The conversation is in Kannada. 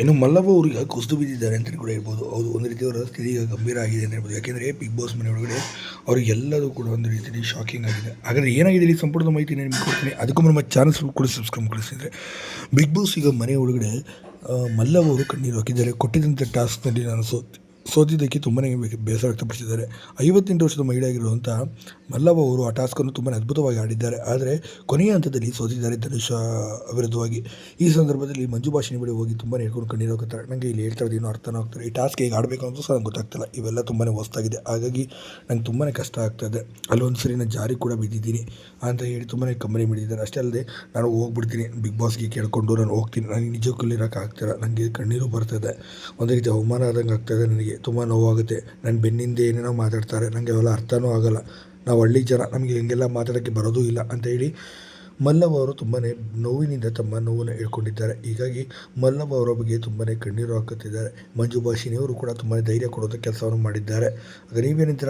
ಇನ್ನು ಮಲ್ಲವ್ವ ಅವರಿಗೆ ಕುಸಿದು ಬಿದ್ದಿದ್ದಾರೆ ಅಂತಲೇ ಕೂಡ ಹೇಳ್ಬೋದು. ಹೌದು, ಒಂದು ರೀತಿ ಅವರ ಸ್ಥಿತಿ ಈಗ ಗಂಭೀರ ಆಗಿದೆ ಅಂತ ಹೇಳ್ಬೋದು. ಯಾಕೆಂದರೆ ಬಿಗ್ ಬಾಸ್ ಮನೆ ಒಳಗಡೆ ಅವರಿಗೆಲ್ಲದೂ ಕೂಡ ಒಂದು ರೀತಿಯಲ್ಲಿ ಶಾಕಿಂಗ್ ಆಗಿದೆ. ಹಾಗಾದರೆ ಏನಾಗಿದೆ ಇಲ್ಲಿ ಸಂಪೂರ್ಣ ಮಾಹಿತಿ ನಿಮ್ಗೆ ಕೊಡ್ತೀನಿ. ಅದಕ್ಕೂ ನಮ್ಮ ಚಾನಲ್ಸ್ ಕೂಡ ಸಬ್ಸ್ಕ್ರೈಬ್ ಕಳಿಸಿದ್ರೆ ಬಿಗ್ ಬಾಸ್ ಈಗ ಮನೆ ಒಳಗಡೆ ಮಲ್ಲವ್ವ ಅವರು ಕಣ್ಣೀರು ಹಾಕಿದ್ದಾರೆ. ಕೊಟ್ಟಿದ್ದಂಥ ಟಾಸ್ಕ್ನಲ್ಲಿ ನಾನು ಸೋ ಸೋತಿದ್ದಕ್ಕೆ ತುಂಬಾ ಬೇಸರ ವ್ಯಕ್ತಪಡಿಸಿದ್ದಾರೆ. ಐವತ್ತೆಂಟು ವರ್ಷದ ಮಹಿಳೆಯಾಗಿರುವಂಥ ಮಲ್ಲವ್ವ ಅವರು ಆ ಟಾಸ್ಕನ್ನು ತುಂಬಾ ಅದ್ಭುತವಾಗಿ ಆಡಿದ್ದಾರೆ. ಆದರೆ ಕೊನೆಯ ಹಂತದಲ್ಲಿ ಸೋತಿದ್ದಾರೆ ಧನುಷ ವಿರುದ್ಧವಾಗಿ ಈ ಸಂದರ್ಭದಲ್ಲಿ ಮಂಜು ಭಾಷಿನಿ ಬಳಿ ಹೋಗಿ ತುಂಬಾ ಹೇಳ್ಕೊಂಡು ಕಣ್ಣೀರು ಹೋಗುತ್ತಾರೆ ನನಗೆ ಇಲ್ಲಿ ಹೇಳ್ತಾ ಇರೋದು ಅರ್ಥನ ಆಗ್ತಾರೆ ಈ ಟಾಸ್ಕ್ ಹೇಗೆ ಆಡಬೇಕು ಅಂತ ಸಹ ನಂಗೆ ಗೊತ್ತಾಗ್ತಿಲ್ಲ. ಇವೆಲ್ಲ ತುಂಬಾ ಹೊಸ್ತಾಗಿದೆ. ಹಾಗಾಗಿ ನಂಗೆ ತುಂಬಾ ಕಷ್ಟ ಆಗ್ತದೆ ಅಲ್ಲೊಂದು ಸರಿ ನಾನು ಜಾರಿ ಕೂಡ ಬಿದ್ದಿದ್ದೀನಿ ಅಂತ ಹೇಳಿ ತುಂಬಾ ಕಂಬನಿ ಬಿಟ್ಟಿದ್ದಾರೆ ಅಷ್ಟೇ ಅಲ್ಲದೆ ನಾನು ಹೋಗ್ಬಿಡ್ತೀನಿ. ಬಿಗ್ ಬಾಸ್ಗೆ ಕೇಳಿಕೊಂಡು ನಾನು ಹೋಗ್ತೀನಿ. ನನಗೆ ನಿಜಕ್ಕೂ ಇರೋಕ್ಕಾಗ್ತಿಲ್ಲ. ನನಗೆ ಕಣ್ಣೀರು ಬರ್ತದೆ ಒಂದು ರೀತಿ ಅವಮಾನ ಆದಂಗೆ ಆಗ್ತದೆ ನನಗೆ. ತುಂಬ ನೋವಾಗುತ್ತೆ. ನನ್ನ ಬೆನ್ನಿಂದ ಏನೇನೋ ಮಾತಾಡ್ತಾರೆ. ನನಗೆ ಅವೆಲ್ಲ ಅರ್ಥನೂ ಆಗಲ್ಲ. ನಾವು ಹಳ್ಳಿ ಜನ, ನಮಗೆ ಹೆಂಗೆಲ್ಲ ಮಾತಾಡೋಕ್ಕೆ ಬರೋದೂ ಇಲ್ಲ ಅಂತ ಹೇಳಿ ಮಲ್ಲವ್ ಅವರು ತುಂಬಾ ನೋವಿನಿಂದ ತಮ್ಮ ನೋವನ್ನು ಹೇಳ್ಕೊಂಡಿದ್ದಾರೆ. ಹೀಗಾಗಿ ಮಲ್ಲವ್ ಅವರ ಬಗ್ಗೆ ತುಂಬಾ ಕಣ್ಣೀರು ಹಾಕುತ್ತಿದ್ದಾರೆ. ಮಂಜು ಭಾಷಿನಿಯವರು ಕೂಡ ತುಂಬಾ ಧೈರ್ಯ ಕೊಡೋದಕ್ಕೆ ಕೆಲಸವನ್ನು ಮಾಡಿದ್ದಾರೆ. ದಯವಿಟ್ಟು